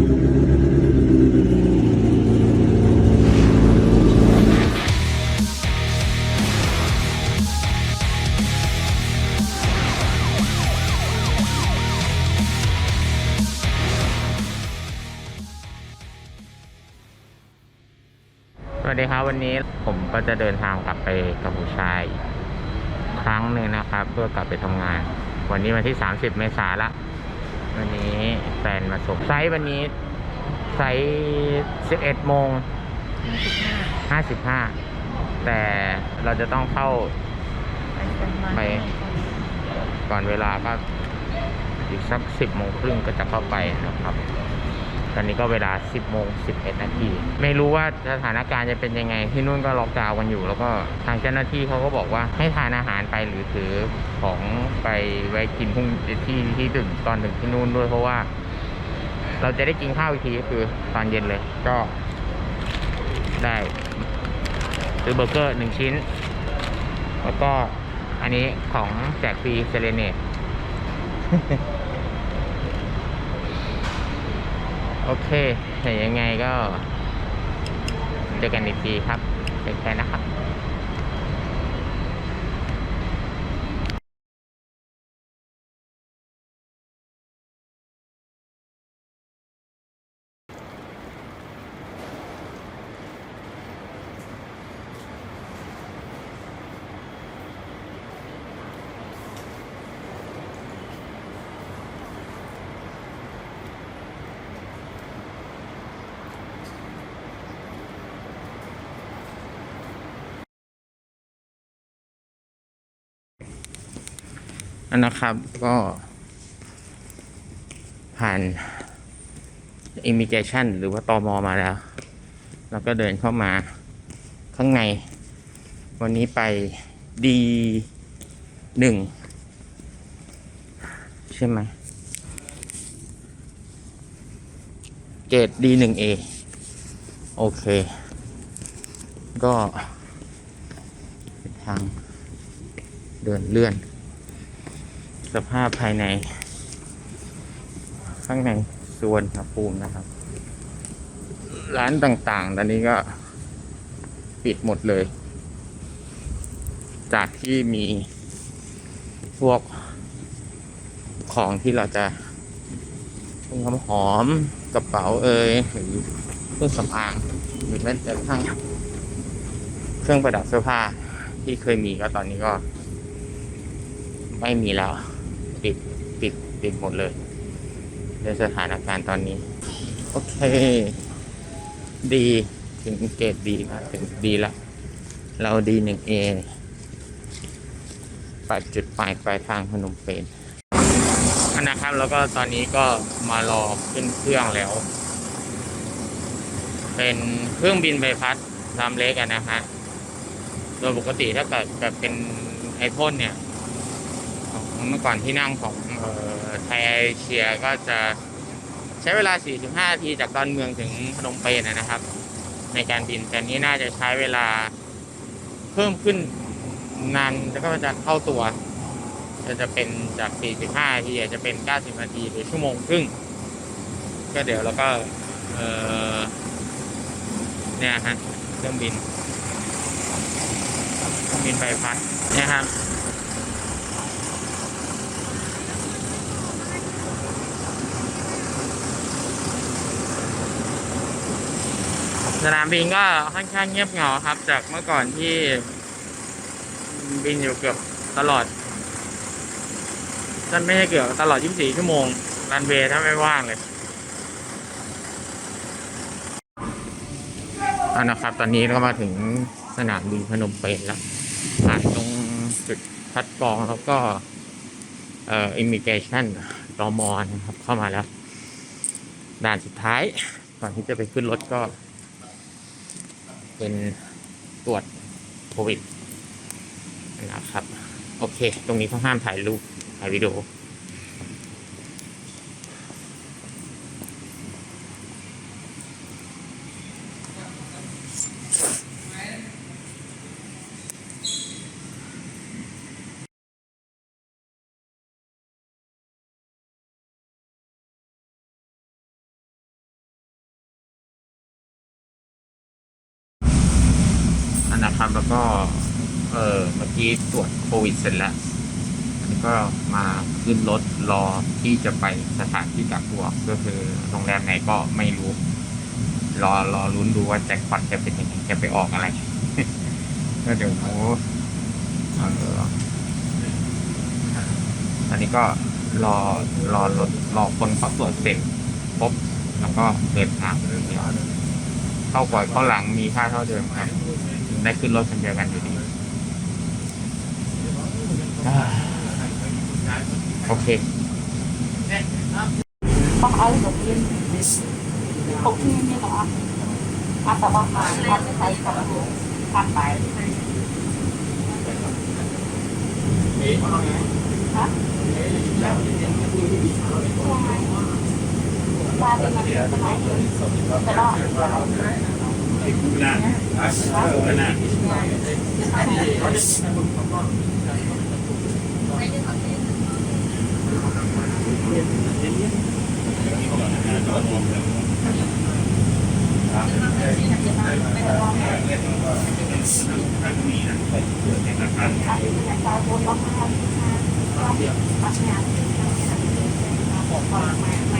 สวัสดีครับวันนี้ผมก็จะเดินทางกลับไปกัมพูชาอีกครั้งหนึ่งนะครับ เพื่อกลับไปทำงาน วันนี้วันที่ 30 เมษายนละ วันนี้แฟนมาส่งไซส์วันนี้ ไซส์11โมง55 แต่เราจะต้องเข้าไปก่อนเวลาก็อีกสัก 10โมงครึ่งก็จะเข้าไปนะครับ ตอนนี้ก็เวลา 10โมง11 นาที ไม่รู้ว่าสถานการณ์จะเป็นยังไง ที่นู่นก็ล็อกดาวน์กันอยู่ แล้วก็ทางเจ้าหน้าที่เขาก็บอกว่าให้ทานอาหารไปหรือถือของไปไว้กินพรุ่งที่ที่ถึงตอนถึงที่นู่นด้วยเพราะว่า เราจะได้กินข้าวอีกทีก็คือตอนเย็นเลยก็ ได้ซื้อเบอร์เกอร์หนึ่งชิ้น แล้วก็อันนี้ของแจกฟรีเซเลเนต โอเคแต่ยังไงก็ เจอกันอีกทีครับเป็นแค่นะครับ นนะครับก็ผ่าน immigration หรือว่าตอมอมาแล้ว แล้วก็เดินเข้ามาข้างใน วันนี้ไปดีหนึ่งใช่ไหมเกรดดีหนึ่งเอโอเค ก็เป็นทางเดินเลื่อน สภาพภายใน ข้างในสวนครับภูมินะครับ ร้านต่างๆ ตอนนี้ก็ปิดหมดเลย จากที่มีพวกของที่เราจะเครื่องน้ำหอมกระเป๋าเอ่ยหรือเครื่องสำอางหรือแม้แต่ทั่งเครื่องประดับเสื้อผ้าที่เคยมีก็ตอนนี้ก็ ไม่มีแล้ว ปิดปิดหมดเลยในสถานการณ์ตอนนี้ โอเค ดีถึงเกรดดีนะถึงดีละ เราดีหนึ่งเอปัดจุดปลายปลายทางพนมเปญอันนะครับแล้วก็ตอนนี้ก็มารอขึ้นเครื่องแล้ว เป็นเครื่องบินใบพัดลำเล็กอะนะฮะโดยปกติถ้าเกิดแบบเป็นไอพ่นเนี่ยของเมื่อก่อนที่นั่งของเออ ไทยเอเชียก็จะใช้เวลา 45นาทีจากดอนเมืองถึงพนมเปญนะนะครับ ในการบินแต่นี้น่าจะใช้เวลาเพิ่มขึ้นนานแล้วก็จะเข้าตัวจะจะเป็นจาก 45นาทีจะเป็น 90 นาทีหรือชั่วโมงครึ่ง ก็เดี๋ยวแล้วก็ เออเนี่ยฮะเครื่องบินเครื่องบินใบพัดเนี่ยครับ สนามบินก็ค่อนข้างเงียบเหงาครับ จากเมื่อก่อนที่บินอยู่เกือบตลอดนั่นไม่ใช่เกือบตลอด 24 ชั่วโมงรันเวย์ถ้าไม่ว่างเลยเอานะครับ ตอนนี้ก็มาถึงสนามบินพนมเปญแล้วผ่านตรงจุดคัดกรองแล้วก็ เอ่ออิมิเกชันตมอนะครับ เข้ามาแล้ว ด่านสุดท้ายก่อนที่จะไปขึ้นรถก็ เป็นตรวจโควิดนะครับ โอเค ตรงนี้เขาห้ามถ่ายรูปถ่ายวิดีโอ นะครับ แล้วก็ เออเมื่อกี้ตรวจโควิดเสร็จแล้วอันนี้ก็มาขึ้นรถรอที่จะไปสถานที่กักตัวก็คือโรงแรมไหนก็ไม่รู้ รอรอลุ้นดูว่าแจ็คพอตจะเป็นยังไงจะไปออกอะไรก็เดี๋ยวโอเอออันนี้ก็รอรอรถรอคนเขาตรวจเสร็จปุ๊บแล้วก็เดินทางเลยเข้าก่อนเข้าหลังมีค่าเท่าเดิมครับ ได้ขึ้นรถคันเดียวกันอยู่ดีอ่าโอเคต้องเอาดอกเบี้ยตกที่นี่เหรออาแต่ว่ามาอาจจะใช้กับทางไปฮะว่าเป็นมันเป็นอะไรแต่ ว่า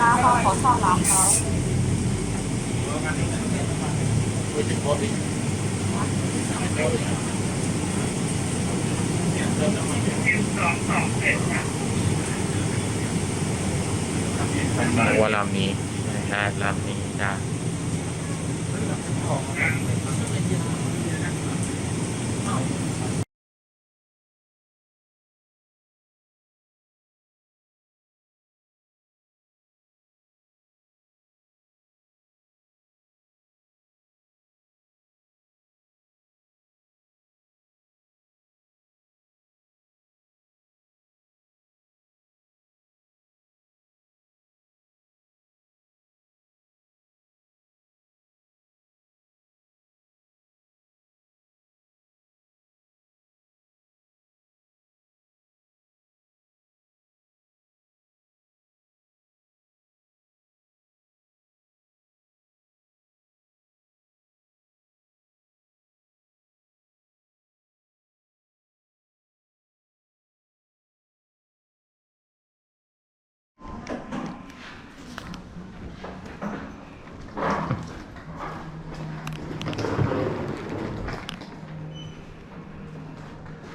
น้าเขาขอชอบร้านเขา ว่าลำนี้ได้ลำนี้ได้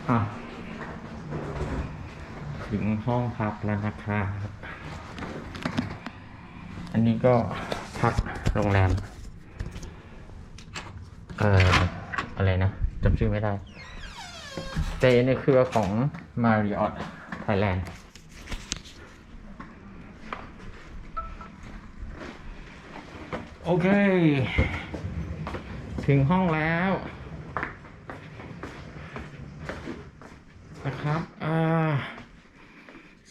อะถึงห้องพักแล้วนะครับ อันนี้ก็พักโรงแรม เอ่อ อะไรนะจำชื่อไม่ได้แต่ในเครือของ Marriott Thailand โอเค ถึงห้องแล้ว นะครับอ่า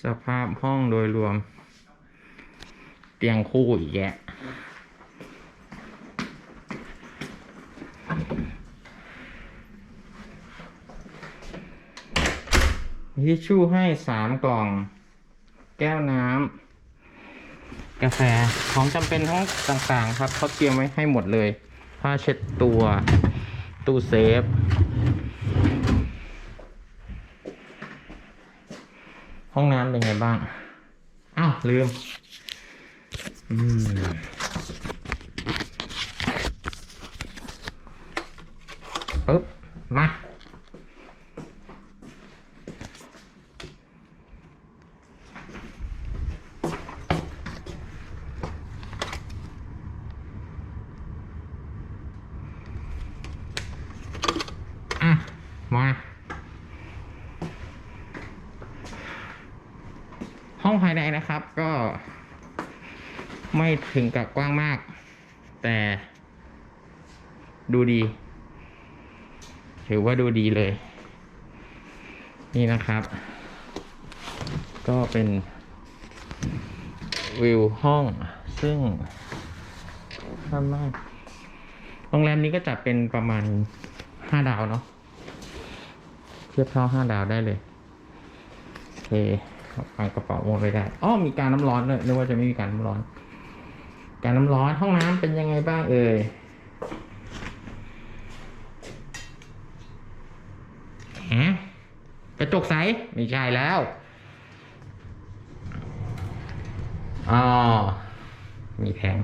สภาพห้องโดยรวม เตียงคู่อีกแยะทิชชู่ให้สามกล่อง แก้วน้ำกาแฟของจำเป็นทั้งต่างๆ ครับเขาเตรียมไว้ให้หมดเลย ผ้าเช็ดตัว ตู้เซฟ ห้องน้ำ เป็นไงบ้าง อ้าวลืม อืมปึ๊บ มา อะ มา ห้องภายในนะครับ ก็ ไม่ถึงกับกว้างมาก แต่ดูดี ถือว่าดูดีเลย นี่นะครับ ก็เป็นวิวห้อง ซึ่งสามารถโรงแรมนี้ก็จัดเป็นประมาณห้าดาวเนาะเทียบเท่าห้าดาวได้เลย โอเค เอากระเป๋าหมดไปได้อ้อมีการน้ำร้อนด้วยนึกว่าจะไม่มีการน้ำร้อน การน้ำร้อนห้องน้ำเป็นยังไงบ้างเอ่ยฮะกระจกใสไม่ใช่แล้วอ๋อมีแผง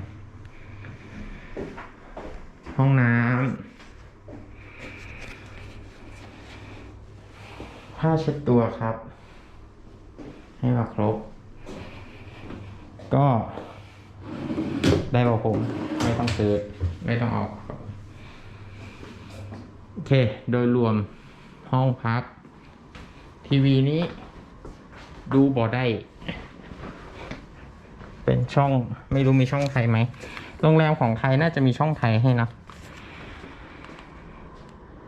ห้องน้ำผ้าเช็ดตัวครับ ให้มาครบ ก็ได้บอกผมไม่ต้องซื้อ ไม่ต้องเอาโอเค โดยรวมห้องพัก ทีวีนี้ ดูบอได้ เป็นช่องไม่รู้มีช่องไทยไหมโรงแรมของไทยน่าจะมีช่องไทยให้นะ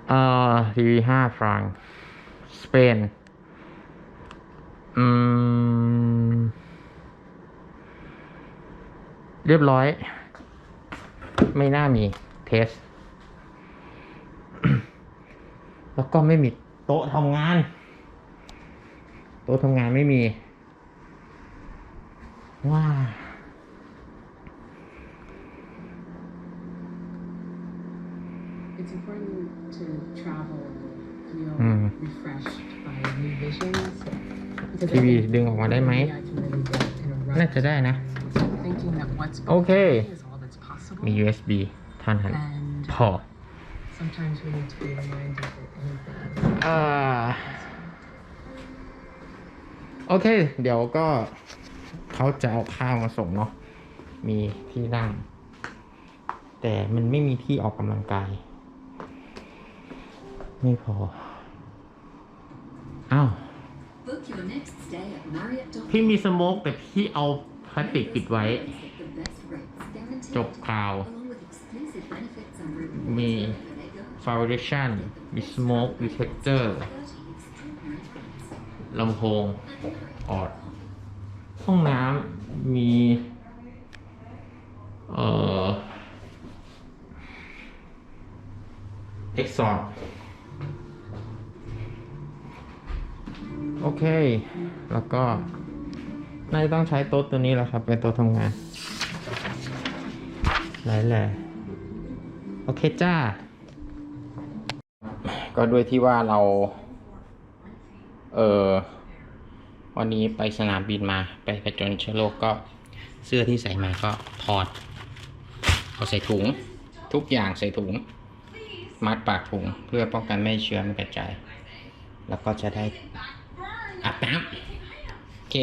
เอ่อทีวีห้าฟรังสเปน อืม เรียบร้อย ไม่น่ามีเทส แล้วก็ไม่มีโต๊ะทำงาน โต๊ะทำงานไม่มี ว้า It's important to travel and feel Mm. refreshed by new visions. Because I ทีวี think ดึงออกมาได้ไหม maybe I can really get in a rut น่าจะได้นะ thinking that what's Okay. behind me is all that's possible. มี USB เท่านั้น And พอ sometimes we need to be reminded that anything อ่าโอเค เดี๋ยวก็เขาจะเอาข้าวมาส่งเนาะ มีที่นั่ง แต่มันไม่มีที่ออกกำลังกาย ไม่พอ อ้าว พี่มีสโมกแต่พี่เอาพลาสติกปิดไว้ จบข่าว มีฟาวเดชั่นมีสโมกดีเทคเจอร์ลำโพง ออด ห้องน้ำมี เอ่อเอ็กซอน โอเค แล้วก็น่าจะต้องใช้โต๊ะตัวนี้แหละครับ เป็นโต๊ะทำงานไหนแหละโอเคจ้า ก็ด้วยที่ว่าเรา เออวันนี้ไปสนามบินมา ไปผจญเชื้อโรคก็เสื้อที่ใส่มาก็ถอด เอาใส่ถุง ทุกอย่างใส่ถุง มัดปากถุงเพื่อป้องกันไม่ให้เชื้อมันกระจาย แล้วก็จะได้ อาบน้ำโอเค